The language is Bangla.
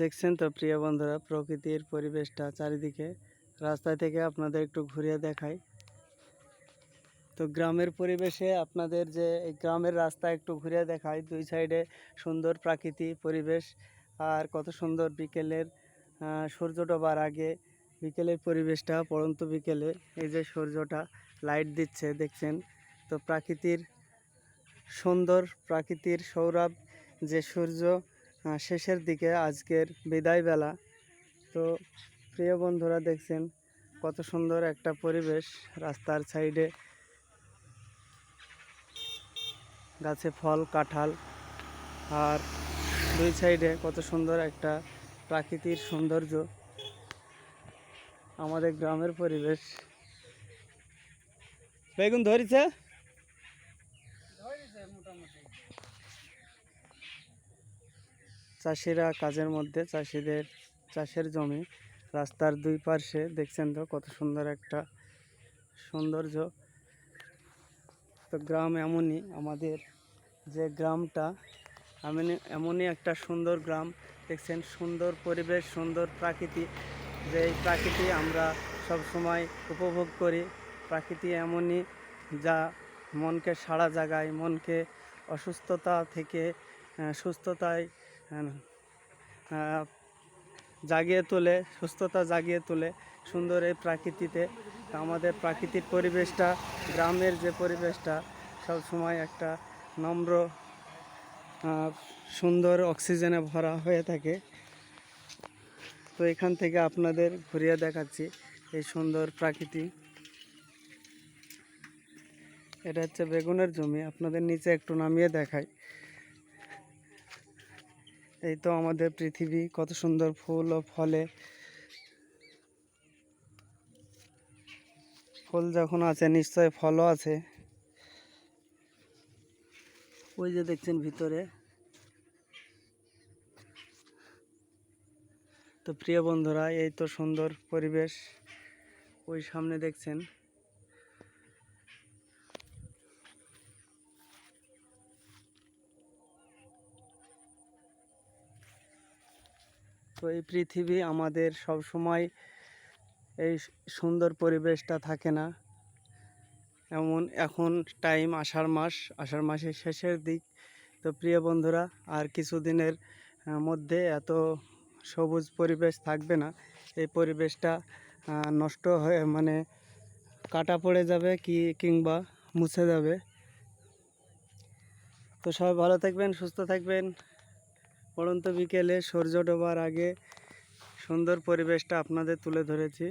দেখছেন তো প্রিয় বন্ধুরা, প্রকৃতির পরিবেশটা চারিদিকে। রাস্তা থেকে আপনাদের একটু ঘুরিয়ে দেখাই। তো গ্রামের পরিবেশে আপনাদের যে গ্রামের রাস্তা একটু ঘুরিয়ে দেখাই, দুই সাইডে সুন্দর প্রাকৃতিক পরিবেশ। আর কত সুন্দর বিকেলের সূর্য ডোবার আগে বিকেলের পরিবেশটা পড়ন্ত বিকেলে এই যে সূর্যটা লাইট দিচ্ছে, দেখছেন? তো প্রাকৃতির সুন্দর, প্রাকৃতির সৌরভ, যে সূর্য শেষের দিকে আজকের বিদায় বেলা। তো প্রিয় বন্ধুরা দেখছেন কত সুন্দর একটা পরিবেশ রাস্তার সাইডে গাছে ফল, কাঁঠাল আর দুই সাইডে কত সুন্দর একটা প্রাকৃতিক সৌন্দর্য। আমাদের গ্রামের পরিবেশ। বেগুন ধরেছে? চাষিরা কাজের মধ্যে, চাষিদের, চাষের জমি রাস্তার দুই পাশে দেখছেন তো কত সুন্দর একটা সৌন্দর্য। তো গ্রাম এমনই, আমাদের যে গ্রামটা এমনই এমনই একটা সুন্দর গ্রাম। দেখছেন সুন্দর পরিবেশ, সুন্দর প্রাকৃতি। যে এই প্রাকৃতি আমরা সব সময় উপভোগ করি। প্রাকৃতি এমনই যা মনকে সাড়া জাগায়, মনকে অসুস্থতা থেকে সুস্থতায় জাগিয়ে তোলে, সুস্থতা জাগিয়ে তোলে সুন্দর এই প্রাকৃতিতে। আমাদের প্রাকৃতিক পরিবেশটা, গ্রামের যে পরিবেশটা, সব সময় একটা নম্র সুন্দর অক্সিজেনে ভরা হয়ে থাকে। তো এখান থেকে আপনাদের ঘুরিয়ে দেখাচ্ছি এই সুন্দর প্রাকৃতি। এটা হচ্ছে বেগুনের জমি, আপনাদের নিচে একটু নামিয়ে দেখাই। এই তো আমাদের পৃথিবী, কত সুন্দর ফুল ও ফলে। ফুল যখন আছে নিশ্চয় ফলও আছে। ওই যে দেখছেন ভিতরে। তো প্রিয় বন্ধুরা, এই তো সুন্দর পরিবেশ। ওই সামনে দেখছেন। তো এই পৃথিবী আমাদের সব সময় এই সুন্দর পরিবেশটা থাকে না। এমন, এখন টাইম আষাঢ় মাস, আষাঢ় মাসের শেষের দিক। তো প্রিয় বন্ধুরা, আর কিছুদিনের মধ্যে এত সবুজ পরিবেশ থাকবে না। এই পরিবেশটা নষ্ট হয়ে মানে কাটা পড়ে যাবে কি, কিংবা মুছে যাবে। তো সবাই ভালো থাকবেন, সুস্থ থাকবেন। পড়ন্ত বিকেলে সূর্য ডোবার আগে সুন্দর পরিবেশটা আপনাদের তুলে ধরেছি।